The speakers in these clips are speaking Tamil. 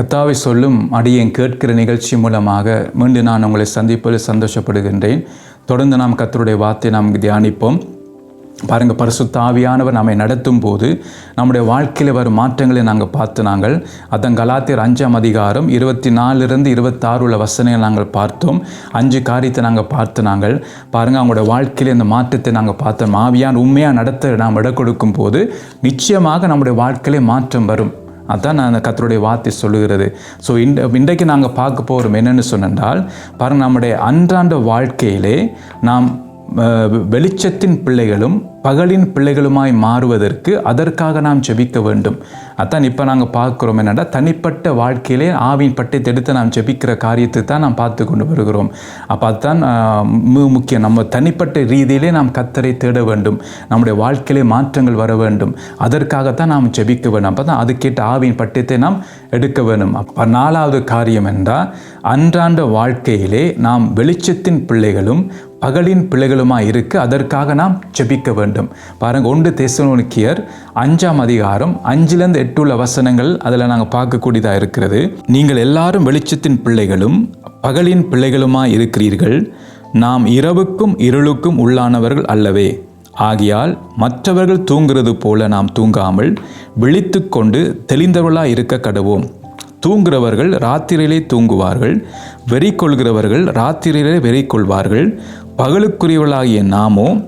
கத்தாவை சொல்லும் அடியேன் கேட்கிற நிகழ்ச்சி மூலமாக மீண்டும் நான் உங்களை சந்திப்பதில் சந்தோஷப்படுகின்றேன். தொடர்ந்து நாம் கத்தருடைய வார்த்தை நாம் தியானிப்போம். பாருங்கள் பரிசு தாவியானவர் நம்மை நடத்தும் போது நம்முடைய வாழ்க்கையில் வரும் மாற்றங்களை நாங்கள் பார்த்து நாங்கள் அதன் கலாத்தியர் அஞ்சாம் அதிகாரம் இருபத்தி நாலுலேருந்து இருபத்தாறு உள்ள வசனங்களை நாங்கள் பார்த்தோம். அஞ்சு காரியத்தை நாங்கள் பார்த்து நாங்கள் பாருங்கள் அவங்களோட வாழ்க்கையில் இந்த மாற்றத்தை நாங்கள் பார்த்தோம். ஆவியான் உண்மையாக நடத்த நாம் இட கொடுக்கும் போது நிச்சயமாக நம்முடைய வாழ்க்கையிலே மாற்றம் வரும். அதான் நான் கத்தருடைய வார்த்தை சொல்லுகிறது. ஸோ இந்த இன்றைக்கு நாங்கள் பார்க்க போகிறோம் என்னென்னு சொன்னால் பாருங்கள் நம்முடைய அன்றாண்ட வாழ்க்கையிலே நாம் வெளிச்சத்தின் பிள்ளைகளும் பகலின் பிள்ளைகளுமாய் மாறுவதற்கு அதற்காக நாம் ஜெபிக்க வேண்டும். அதான் இப்போ நாங்கள் பார்க்குறோம் என்னென்னா தனிப்பட்ட வாழ்க்கையிலே ஆவின் பட்டத்தை எடுத்து நாம் ஜெபிக்கிற காரியத்தை தான் நாம் பார்த்து கொண்டு வருகிறோம். அப்போ அதுதான் மிக முக்கியம். நம்ம தனிப்பட்ட ரீதியிலே நாம் கத்தரை தேட வேண்டும். நம்முடைய வாழ்க்கையிலே மாற்றங்கள் வர வேண்டும். அதற்காகத்தான் நாம் ஜெபிக்க வேண்டும். அப்போ தான் அதுக்கேற்ற ஆவின் பட்டத்தை நாம் எடுக்க வேண்டும். அப்போ நாலாவது காரியம் என்றால் அன்றாண்ட வாழ்க்கையிலே நாம் வெளிச்சத்தின் பிள்ளைகளும் பகலின் பிள்ளைகளுமாய் இருக்க. அதற்காக நாம் ஜெபிக்க வேண்டும். பாருங்க ஒன்று தேசனோக்கியர் அஞ்சாம் அதிகாரம் அஞ்சிலிருந்து எட்டு உள்ள வசனங்கள் அதில் நாங்கள் பார்க்கக்கூடியதாக இருக்கிறது. நீங்கள் எல்லாரும் வெளிச்சத்தின் பிள்ளைகளும் பகலின் பிள்ளைகளுமாய் இருக்கிறீர்கள். நாம் இரவுக்கும் இருளுக்கும் உள்ளானவர்கள் அல்லவே. ஆகையால் மற்றவர்கள் தூங்குறது போல நாம் தூங்காமல் விழித்து கொண்டு தெளிந்தவர்களாக இருக்க கடவோம். தூங்குகிறவர்கள் ராத்திரியிலே தூங்குவார்கள். வெறி கொள்கிறவர்கள் ராத்திரியிலே வெறி கொள்வார்கள் பகலுக்குரியவளாகிய நாமோ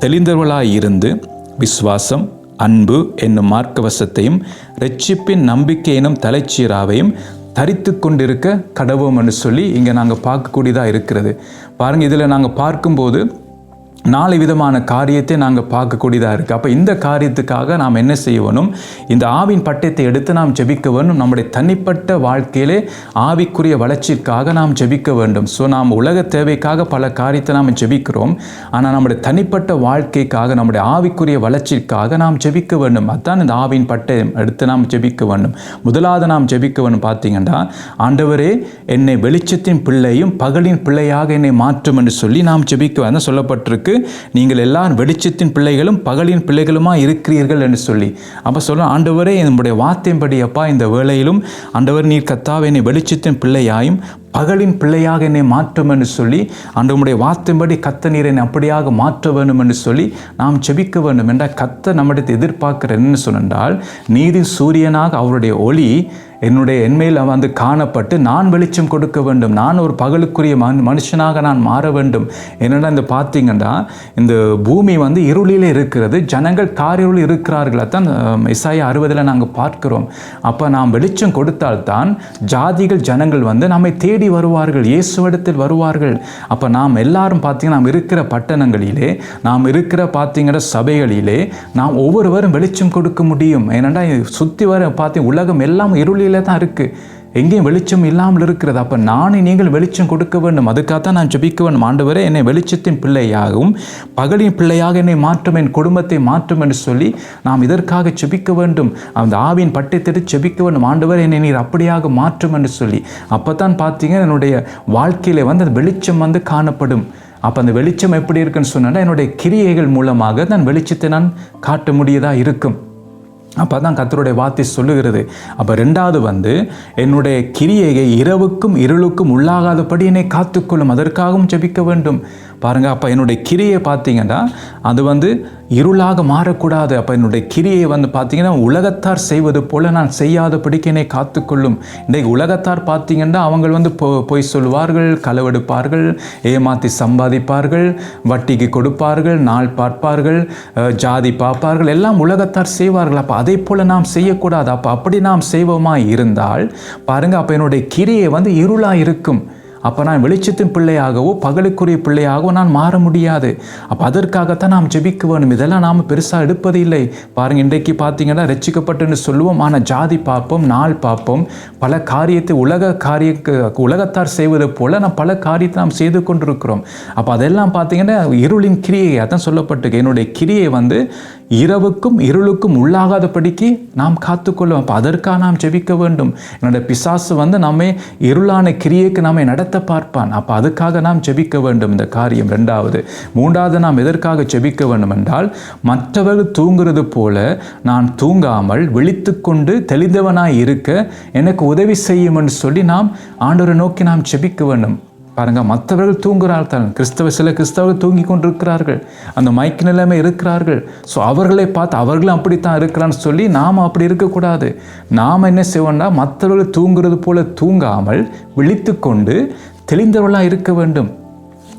தெளிந்தவர்களாய் இருந்து விசுவாசம் அன்பு என்னும் மார்க்கவசத்தையும் ரட்சிப்பின் நம்பிக்கை எனும் தலைச்சீராவையும் தரித்து கொண்டிருக்க கடவோம் சொல்லி இங்கே நாங்கள் பார்க்கக்கூடியதாக இருக்கிறது. பாருங்கள் இதில் நாங்கள் பார்க்கும்போது நாலு விதமான காரியத்தை நாங்கள் பார்க்கக்கூடியதாக இருக்குது அப்போ இந்த காரியத்துக்காக நாம் என்ன செய்யணும்? இந்த ஆவின் பட்டயத்தை எடுத்து நாம் ஜெபிக்க வேண்டும். நம்முடைய தனிப்பட்ட வாழ்க்கையிலே ஆவிக்குரிய வளர்ச்சிக்காக நாம் ஜெபிக்க வேண்டும். ஸோ நாம் உலக தேவைக்காக பல காரியத்தை நாம் ஜெபிக்கிறோம். ஆனால் நம்முடைய தனிப்பட்ட வாழ்க்கைக்காக நம்முடைய ஆவிக்குரிய வளர்ச்சிக்காக நாம் ஜெபிக்க வேண்டும். அதுதான் இந்த ஆவின் பட்டயம். எடுத்து நாம் ஜெபிக்க வேண்டும். முதலாவது நாம் ஜெபிக்க வேண்டும் பார்த்தீங்கன்னா ஆண்டவரே என்னை வெளிச்சத்தின் பிள்ளையும் பகலின் பிள்ளையாக என்னை மாற்றும் என்று சொல்லி நாம் ஜெபிக்க வேண்டும். சொல்லப்பட்டிருக்கு. நீங்கள் எல்லாம் வெளிச்சத்தின் பிள்ளைகளும் பகலின் பிள்ளைகளுமா இருக்கிறீர்கள் என்று சொல்லி. அப்போ சொல்ல ஆண்டவரே நம்முடைய வார்த்தையின்படி அப்பா இந்த வேளையிலும் ஆண்டவர் நீர் கத்தாவே என்னை வெளிச்சத்தின் பிள்ளையாயும் பகலின் பிள்ளையாக என்னை மாற்றும் என்று சொல்லி அன்றமுடைய வார்த்தையின்படி கத்த நீரை என்னை அப்படியாக மாற்ற வேண்டும் என்று சொல்லி நாம் செபிக்க வேண்டும் என்ற கத்த நம்மிடத்தை எதிர்பார்க்கிற என்ன சொன்னால் நீதி சூரியனாக அவருடைய ஒளி என்னுடைய என்மையில் வந்து காணப்பட்டு நான் வெளிச்சம் கொடுக்க வேண்டும். நான் ஒரு பகலுக்குரிய மனு மனுஷனாக நான் மாற வேண்டும். என்னென்னா இந்த பார்த்தீங்கன்னா இந்த பூமி வந்து இருளிலே இருக்கிறது. ஜனங்கள் காரிருள் இருக்கிறார்கள் தான் இசாயா அறுபதில் நாங்கள் பார்க்கிறோம். அப்போ நாம் வெளிச்சம் கொடுத்தால்தான் ஜாதிகள் ஜனங்கள் வந்து நம்மை தேடி வருவார்கள் இயேசுவிடத்தில் வருவார்கள். அப்போ நாம் எல்லாரும் பார்த்தீங்கன்னா நாம் இருக்கிற பட்டணங்களிலே நாம் இருக்கிற பார்த்தீங்கன்னா சபைகளிலே நாம் ஒவ்வொருவரும் வெளிச்சம் கொடுக்க முடியும். ஏனென்றால் சுற்றி வர பார்த்தீங்க உலகம் எல்லாம் இருளிலே தான் இருக்குது எங்கேயும் வெளிச்சம் இல்லாமல் இருக்கிறது. அப்போ நானே நீங்கள் வெளிச்சம் கொடுக்க வேண்டும். அதுக்காகத்தான் நான் ஜெபிக்க வேண்டும். ஆண்டவரே என்னை வெளிச்சத்தின் பிள்ளையாகவும் பகலின் பிள்ளையாக என்னை மாற்றும் என் குடும்பத்தை மாற்றும் என்று சொல்லி நாம் இதற்காக ஜபிக்க வேண்டும். அந்த ஆவின் பட்டத்திட்டு ஜபிக்க வேண்டும். ஆண்டவர் என்னை நீர் அப்படியாக மாற்றும் என்று சொல்லி. அப்போ தான் பார்த்தீங்கன்னா என்னுடைய வாழ்க்கையில் வந்து அந்த வெளிச்சம் வந்து காணப்படும். அப்போ அந்த வெளிச்சம் எப்படி இருக்குன்னு சொன்னால் என்னுடைய கிரியைகள் மூலமாக நான் வெளிச்சத்தை நான் காட்ட முடியதாக இருக்கும். அப்போ தான் கத்தருடைய வார்த்தை சொல்லுகிறது. அப்போ ரெண்டாவது வந்து என்னுடைய கிரியையை இரவுக்கும் இருளுக்கும் உள்ளாகாதபடி என்னை காத்துக்கொள்ளும். அதற்காகவும் ஜபிக்க வேண்டும். பாருங்கள் அப்போ என்னுடைய கிரியை பார்த்தீங்கன்னா அது வந்து இருளாக மாறக்கூடாது. அப்போ என்னுடைய கிரியை வந்து பார்த்தீங்கன்னா உலகத்தார் செய்வது போல் நான் செய்யாதபடிக்கு என்னை காத்துக்கொள்ளும். இன்றைக்கு உலகத்தார் பார்த்தீங்கன்னா அவங்க வந்து பொ பொய் சொல்வார்கள் களவெடுப்பார்கள் ஏமாற்றி சம்பாதிப்பார்கள் வட்டிக்கு கொடுப்பார்கள் நாள் பார்ப்பார்கள் ஜாதி பார்ப்பார்கள் எல்லாம் உலகத்தார் செய்வார்கள். அப்போ அதே போல் நாம் செய்யக்கூடாது. அப்போ அப்படி நாம் செய்வோமா இருந்தால் பாருங்கள் அப்போ என்னுடைய கிரியை வந்து இருளாக இருக்கும் அப்போ நான் வெளிச்சத்தின் பிள்ளையாகவோ பகலுக்குரிய பிள்ளையாகவோ நான் மாற முடியாது. அப்போ அதற்காகத்தான் நாம் ஜெபிக்க வேணும் இதெல்லாம் நாம் பெருசாக எடுப்பது இல்லை பாருங்கள் இன்றைக்கு பார்த்தீங்கன்னா ரட்சிக்கப்பட்டுன்னு சொல்லுவோம். ஆனால் ஜாதி பார்ப்போம் நாள் பார்ப்போம் பல காரியத்தை உலக காரிய உலகத்தார் செய்வது போல நாம் பல காரியத்தை நாம் செய்து கொண்டிருக்கிறோம். அப்போ அதெல்லாம் பார்த்தீங்கன்னா இருளின் கிரியை அதான் சொல்லப்பட்டிருக்கு. என்னுடைய கிரியை வந்து இரவுக்கும் இருளுக்கும் உள்ளாகாதபடிக்கு நாம் காத்துக்கொள்ளும். அப்போ அதற்காக நாம் ஜெபிக்க வேண்டும். என்னோட பிசாசு வந்து நம்மை இருளான கிரியைக்கு நம்மை நடத்த பார்ப்பான். அப்போ அதுக்காக நாம் ஜெபிக்க வேண்டும். இந்த காரியம் ரெண்டாவது மூன்றாவது நாம் எதற்காக ஜெபிக்க வேண்டும் என்றால் மற்றவர்கள் தூங்குறது போல நான் தூங்காமல் விழித்துக்கொண்டு தெளிந்தவனாய் இருக்க எனக்கு உதவி செய்யும் என்று சொல்லி நாம் ஆண்டவரை நோக்கி நாம் ஜெபிக்க வேண்டும். பாருங்கள் மற்றவர்கள் தூங்குகிறார்கள் கிறிஸ்தவ சில கிறிஸ்தவர்கள் தூங்கி கொண்டிருக்கிறார்கள் அந்த மயக்க நிலைமை இருக்கிறார்கள். ஸோ அவர்களை பார்த்து அவர்களும் அப்படித்தான் இருக்கிறான்னு சொல்லி நாம் அப்படி இருக்கக்கூடாது. நாம் என்ன செய்வோம்னா மற்றவர்கள் தூங்குறது போல தூங்காமல் விழித்து கொண்டு தெளிந்தவர்களாக இருக்க வேண்டும்.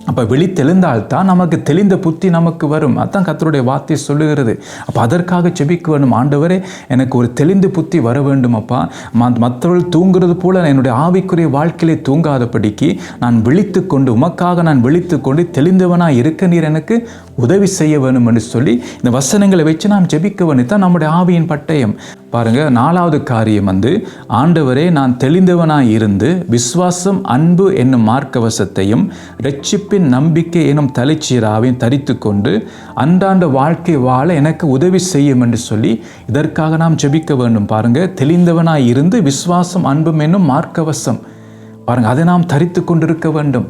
அப்போ விழித்தெழுந்தால்தான் நமக்கு தெளிந்த புத்தி நமக்கு வரும். அதான் கத்தருடைய வார்த்தை சொல்லுகிறது. அப்போ அதற்காக செபிக்க வேணும் ஆண்டவரே எனக்கு ஒரு தெளிந்த புத்தி வர வேண்டும் அப்பா. ம- மற்றவர்கள் தூங்குறது போல என்னுடைய ஆவிக்குரிய வாழ்க்கையிலே தூங்காதபடிக்கு நான் விழித்து கொண்டு உமக்காக நான் விழித்து கொண்டு தெளிந்தவனாக இருக்க நீர் எனக்கு உதவி செய்ய வேணும் என்று சொல்லி இந்த வசனங்களை வச்சு நாம் ஜெபிக்க வேணும் தான் நம்முடைய ஆவியின் பட்டயம். பாருங்க நாலாவது காரியம் வந்து ஆண்டவரே நான் தெளிந்தவனாய் இருந்து விசுவாசம் அன்பு என்னும் மார்க்கவசத்தையும் ரட்சிப்பின் நம்பிக்கை எனும் தலைச்சீராவையும் தரித்து கொண்டு அன்றாண்ட வாழ்க்கை வாழ எனக்கு உதவி செய்யும் என்று சொல்லி இதற்காக நாம் ஜெபிக்க வேண்டும். பாருங்கள் தெளிந்தவனாய் இருந்து விசுவாசம் அன்பும் என்னும் மார்க்கவசம். பாருங்கள் அதை நாம் தரித்து கொண்டிருக்க வேண்டும்.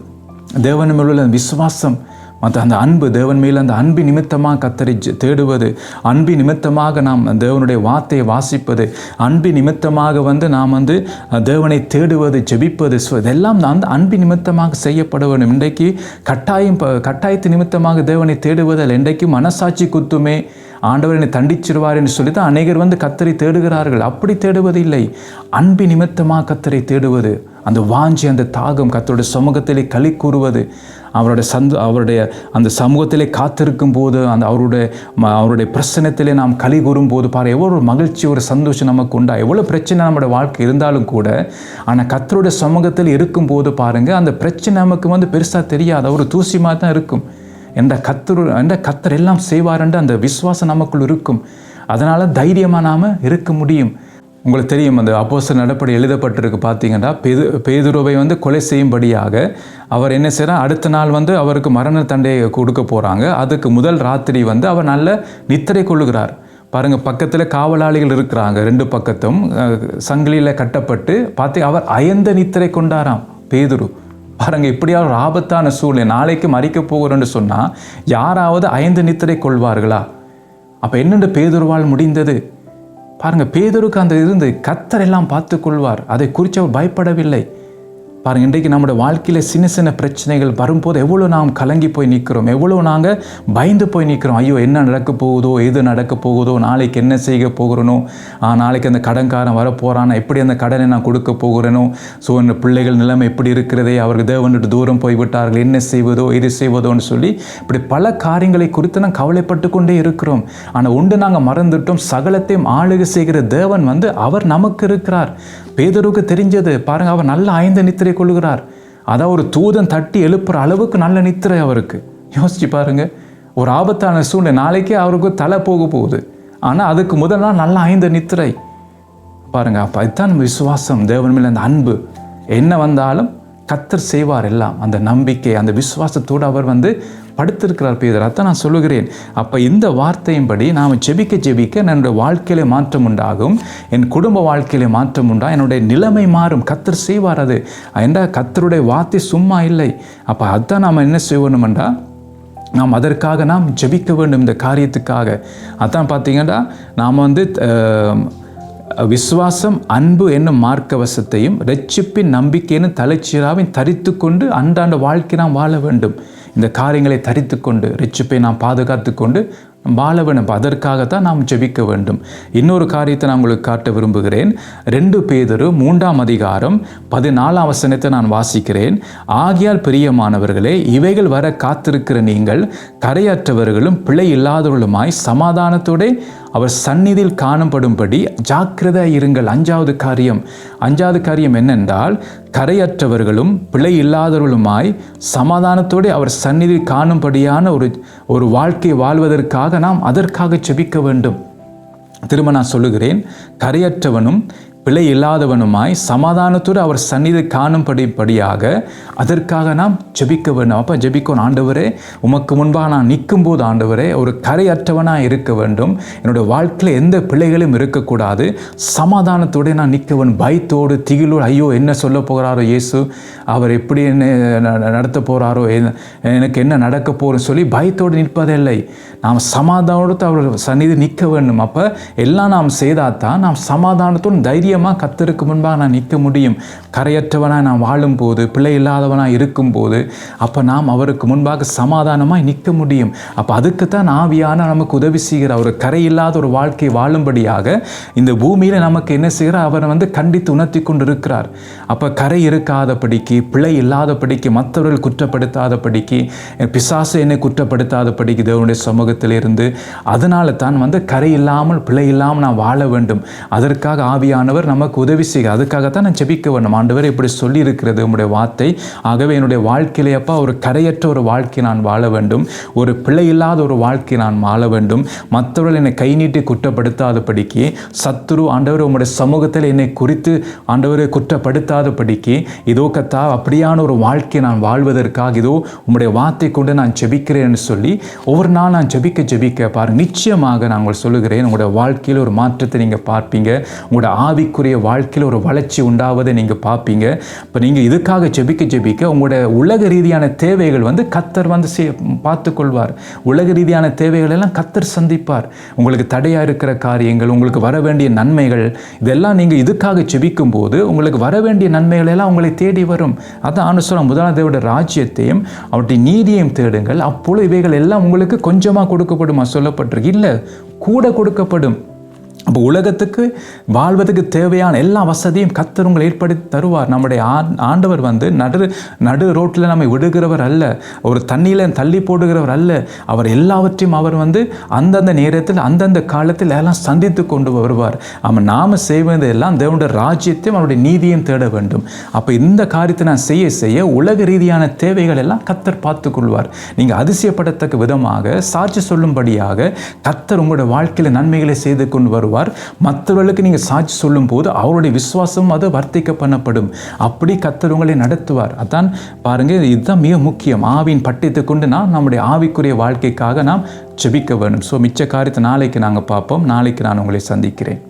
தேவனும் உள்ள விசுவாசம் மற்ற அந்த அன்பு தேவன் மேல் அந்த அன்பு நிமித்தமாக கத்தரி தேடுவது அன்பு நிமித்தமாக நாம் தேவனுடைய வார்த்தையை வாசிப்பது அன்பு நிமித்தமாக வந்து நாம் வந்து தேவனை தேடுவது ஜெபிப்பது ஸோ இதெல்லாம் அந்த அன்பு நிமித்தமாக செய்யப்பட வேண்டும். இன்றைக்கு கட்டாயம் ப- கட்டாயத்து நிமித்தமாக தேவனை தேடுவதில் இன்றைக்கு மனசாட்சி குத்துமே ஆண்டவர் என்னை தண்டிச்சிருவார் என்று சொல்லி தான் அநேகர் வந்து கத்தரை தேடுகிறார்கள். அப்படி தேடுவது இல்லை அன்பு நிமித்தமாக கத்தரை தேடுவது அந்த வாஞ்சி அந்த தாகம் கத்தருடைய சமூகத்திலே களி கூறுவது அவருடைய சந்த அவருடைய அந்த சமூகத்திலே காத்திருக்கும் போது அந்த அவருடைய ம- அவருடைய பிரச்சனத்திலே நாம் களி கூறும் போது பாரு எவ்வளோ ஒரு மகிழ்ச்சி ஒரு சந்தோஷம் நமக்கு உண்டா? எவ்வளோ பிரச்சனை நம்முடைய வாழ்க்கை இருந்தாலும் கூட ஆனால் கத்தருடைய சமூகத்தில் இருக்கும்போது பாருங்கள் அந்த பிரச்சனை நமக்கு வந்து பெருசாக தெரியாது ஒரு தூசி மாதிரி தான் இருக்கும். என்ற கத்தர் என்ற கத்தர் எல்லாம் செய்வார் என்று அந்த விசுவாசம் நமக்குள் இருக்கும். அதனால் தைரியமாக நாம் இருக்க முடியும். உங்களுக்கு தெரியும் அந்த அப்போஸ்தலர் நடப்படி எழுதப்பட்டிருக்கு பார்த்தீங்கன்னா பேது பேதுருவை வந்து கொலை செய்யும்படியாக அவர் என்ன செய்கிறார் அடுத்த நாள் வந்து அவருக்கு மரண தண்டையை கொடுக்க போகிறாங்க அதுக்கு முதல் ராத்திரி வந்து அவர் நல்ல நித்திரை கொள்ளுகிறார். பாருங்கள் பக்கத்தில் காவலாளிகள் இருக்கிறாங்க ரெண்டு பக்கத்தும். சங்கிலியில் கட்டப்பட்டு பார்த்து அவர் அயந்த நித்திரை கொண்டாராம் பேதுரு. பாருங்க இப்படியா ஒரு ஆபத்தான சூழ்நிலை நாளைக்கு மறிக்க போகிறோன்னு சொன்னால் யாராவது ஐந்து நித்திரை கொள்வார்களா? அப்போ என்னென்று பேதுருவால் முடிந்தது? பாருங்கள் பேதருக்கு அந்த இருந்து கத்தர் எல்லாம் பார்த்து கொள்வார் அதை குறித்து அவர் பயப்படவில்லை. பாருங்க இன்றைக்கு நம்முடைய வாழ்க்கையில் சின்ன சின்ன பிரச்சனைகள் வரும்போது எவ்வளோ நாம் கலங்கி போய் நிற்கிறோம் எவ்வளோ நாங்கள் பயந்து போய் நிற்கிறோம் ஐயோ என்ன நடக்க போகுதோ எது நடக்க போகுதோ நாளைக்கு என்ன செய்ய போகிறனோ நாளைக்கு அந்த கடன்காரன் வர எப்படி அந்த கடனை நான் கொடுக்க போகிறேனோ ஸோ இந்த பிள்ளைகள் நிலைமை எப்படி இருக்கிறதே அவர்கள் தேவன்ட்டு தூரம் போய் விட்டார்கள் என்ன செய்வதோ இது செய்வதோன்னு சொல்லி இப்படி பல காரியங்களை குறித்து நாம் கவலைப்பட்டு கொண்டே இருக்கிறோம். ஆனால் உண்டு நாங்கள் மறந்துட்டோம் சகலத்தையும் ஆளுகை செய்கிற தேவன் வந்து அவர் நமக்கு இருக்கிறார். பேதருக்கு தெரிஞ்சது. பாருங்கள் அவர் நல்ல ஐந்து நித்திரை கொள்கிறார் அதான் ஒரு தூதன் தட்டி எழுப்புற அளவுக்கு நல்ல நித்திரை அவருக்கு. யோசிச்சு பாருங்க ஒரு ஆபத்தான சூழ்நிலை. நாளைக்கே அவருக்கு தலை போக போகுது. ஆனால் அதுக்கு முதல் நாள் நல்ல ஐந்து நித்திரை. பாருங்க அப்போ அதுதான் நம்ம விசுவாசம் தேவன் மேலே அந்த அன்பு. என்ன வந்தாலும் கத்தர் செய்வார் எல்லாம். அந்த நம்பிக்கை அந்த விசுவாசத்தோடு அவர் வந்து படுத்திருக்கிறார் பேதர். அதான் நான் சொல்லுகிறேன். அப்போ இந்த வார்த்தையின்படி நாம் ஜெபிக்க ஜெபிக்க என்னுடைய வாழ்க்கையிலே மாற்றம் உண்டாகும். என் குடும்ப வாழ்க்கையில மாற்றம் உண்டா? என்னுடைய நிலைமை மாறும். கத்தர் செய்வார் அது. என்ற கத்தருடைய வார்த்தை சும்மா இல்லை? அப்போ அதான் நாம் என்ன செய்யணுமெண்டா நாம் அதற்காக நாம் ஜெபிக்க வேண்டும் இந்த காரியத்துக்காக. அதான் பார்த்தீங்கன்னா நாம் வந்து விசுவாசம் அன்பு என்னும் மார்க்கவசத்தையும் ரட்சிப்பின் நம்பிக்கையின் தலைச்சீராவையும் தரித்து கொண்டு அன்றாண்ட வாழ்க்கை நாம் வாழ வேண்டும். இந்த காரியங்களை தரித்து கொண்டு ரட்சிப்பை நாம் பாதுகாத்து கொண்டு வாழ வேண்டும். அதற்காகத்தான் நாம் ஜெபிக்க வேண்டும். இன்னொரு காரியத்தை நான் உங்களுக்கு காட்ட விரும்புகிறேன். ரெண்டு பேதரு மூன்றாம் அதிகாரம் பதினாலாம் வசனத்தை நான் வாசிக்கிறேன். ஆகியால் பிரியமானவர்களே இவைகள் வர காத்திருக்கிற நீங்கள் கரையற்றவர்களும் பிழை இல்லாதவர்களுமாய் சமாதானத்தோட அவர் சந்நிதியில் காணப்படும்படி ஜாக்கிரதை இருங்கள். அஞ்சாவது காரியம். அஞ்சாவது காரியம் என்னென்றால் கரையற்றவர்களும் பிழை இல்லாதவர்களுமாய் சமாதானத்தோடு அவர் சந்நிதியில் காணும்படியான ஒரு ஒரு வாழ்க்கை வாழ்வதற்காக நாம் அதற்காக செபிக்க வேண்டும். திரும்ப நான் சொல்லுகிறேன் கரையற்றவனும் பிழை இல்லாதவனுமாய் சமாதானத்தோடு அவர் சந்நிதி காணும்படிப்படியாக அதற்காக நாம் ஜெபிக்க வேண்டும். அப்போ ஜெபிக்கணும் ஆண்டவரே உமக்கு முன்பாக நான் நிற்கும் போது ஆண்டவரே ஒரு கரையற்றவனாக இருக்க வேண்டும். என்னுடைய வாழ்க்கையில் எந்த பிழைகளும் இருக்கக்கூடாது. சமாதானத்தோடு நான் நிற்க வேண்டும் பயத்தோடு திகிலோடு ஐயோ என்ன சொல்ல போகிறாரோ இயேசு அவர் எப்படி என்ன நடத்த போகிறாரோ எனக்கு என்ன நடக்க போகிறோம் சொல்லி பயத்தோடு நிற்பதில்லை நாம் சமாதானத்தோடு அவர் சந்நிதி நிற்க வேண்டும். அப்போ எல்லாம் நாம் செய்தால் தான் நாம் சமாதானத்தோடு தைரியமாக கத்தருக்கு முன்பாக நான் நிற்க முடியும். கரையற்றவனாக நான் வாழும்போது பிள்ளை இல்லாதவனாக இருக்கும்போது அப்போ நாம் அவருக்கு முன்பாக சமாதானமாக நிற்க முடியும். அப்போ அதுக்கு தான் ஆவியான நமக்கு உதவி செய்கிற ஒரு கரை இல்லாத ஒரு வாழ்க்கை வாழும்படியாக இந்த பூமியில் நமக்கு என்ன செய்கிறார்? அவரை வந்து கண்டித்து உணர்த்தி கொண்டு இருக்கிறார் அப்போ கரை இருக்காதபடிக்கு பிழை இல்லாதபடிக்கு மற்றவர்கள் குற்றப்படுத்தாதபடிக்கு பிசாசு என்னை குற்றப்படுத்தாதபடிக்கு தேவனுடைய சமூகத்தில் இருந்து அதனால தான் வந்து கரை இல்லாமல் பிழை இல்லாமல் நான் வாழ வேண்டும். அதற்காக ஆவியானவர் நமக்கு உதவி செய்க. அதுக்காகத்தான் நான் ஜெபிக்க வேண்டும். ஆண்டவர் இப்படி சொல்லி இருக்கிறது வார்த்தை. ஆகவே என்னுடைய வாழ்க்கையிலே அப்பா ஒரு கரையற்ற ஒரு வாழ்க்கை நான் வாழ வேண்டும். ஒரு பிழை இல்லாத ஒரு வாழ்க்கை நான் வாழ வேண்டும். மற்றவர்கள் என்னை கை நீட்டி குற்றப்படுத்தாதபடிக்கு சத்துரு ஆண்டவர் உங்களுடைய சமூகத்தில் என்னை குறித்து ஆண்டவரை குற்றப்படுத்தாதபடிக்கு இதோ கத்தா அப்படியான ஒரு வாழ்க்கை நான் வாழ்வதற்காக இதோ உங்களுடைய வார்த்தை கொண்டு நான் ஜெபிக்கிறேன்னு சொல்லி ஒவ்வொரு நாள் நான் ஜெபிக்க ஜெபிக்க பாருங்க. நிச்சயமாக நான் உங்களுக்கு சொல்லுகிறேன். உங்களுடைய வாழ்க்கையில் ஒரு மாற்றத்தை நீங்கள் பார்ப்பீங்க. உங்களோட ஆவிக்குரிய வாழ்க்கையில் ஒரு வளர்ச்சி உண்டாவதை நீங்கள் பார்ப்பீங்க இப்போ நீங்கள் இதுக்காக ஜெபிக்க ஜெபிக்க உங்களுடைய உலக ரீதியான தேவைகள் வந்து கத்தர் வந்து சே பார்த்துக்கொள்வார் உலக ரீதியான தேவைகள் எல்லாம் கத்தர் சந்திப்பார். உங்களுக்கு தடையாக இருக்கிற காரியங்கள் உங்களுக்கு வர வேண்டிய நன்மைகள் இதெல்லாம் நீங்கள் இதுக்காக ஜெபிக்கும் போது உங்களுக்கு வர வேண்டிய நன்மைகள் எல்லாம் உங்களை தேடி வரும். அதான் அனுசரம் முதலாதேவோட ராஜ்யத்தையும் அவருடைய நீதியையும் தேடுங்கள். அப்பொழுது இவைகள் எல்லாம் உங்களுக்கு கொஞ்சமாக கொடுக்கப்படுமா சொல்லப்பட்டிருக்கு? இல்லை கூட கொடுக்கப்படும். அப்போ உலகத்துக்கு வாழ்வதற்கு தேவையான எல்லா வசதியும் கத்தர் உங்களை ஏற்படுத்தி தருவார். நம்முடைய ஆண்- ஆண்டவர் வந்து நடு நடு ரோட்டில் நம்மை விடுகிறவர் அல்ல. ஒரு தண்ணியில் தள்ளி போடுகிறவர் அல்ல. அவர் எல்லாவற்றையும் அவர் வந்து அந்தந்த நேரத்தில் அந்தந்த காலத்தில் எல்லாம் சந்தித்து கொண்டு வருவார். அவன் நாம் செய்வது எல்லாம் தேவனுடைய ராஜ்யத்தையும் அவருடைய நீதியையும் தேட வேண்டும். அப்போ இந்த காரியத்தை நான் செய்ய செய்ய உலக ரீதியான தேவைகள் எல்லாம் கத்தர் பார்த்து கொள்வார். நீங்கள் அதிசயப்படத்தக்க விதமாக சாட்சி சொல்லும்படியாக கத்தர் உங்களுடைய வாழ்க்கையில் நன்மைகளை செய்து கொண்டு வருவார். மற்றவர்களுக்கு நீங்கள் சாட்சி சொல்லும் போது அவருடைய விசுவாசம் அது வர்த்திக்க பண்ணப்படும் அப்படி கத்தர் உங்களை நடத்துவார். அதான் பாருங்கள் இதுதான் மிக முக்கியம். ஆவியின் பட்டியத்தை கொண்டு நாம் நம்முடைய ஆவிக்குரிய வாழ்க்கைக்காக நாம் ஜெபிக்க வேண்டும். ஸோ மிச்ச காரியத்தை நாளைக்கு நாங்கள் பார்ப்போம். நாளைக்கு நான் உங்களை சந்திக்கிறேன்.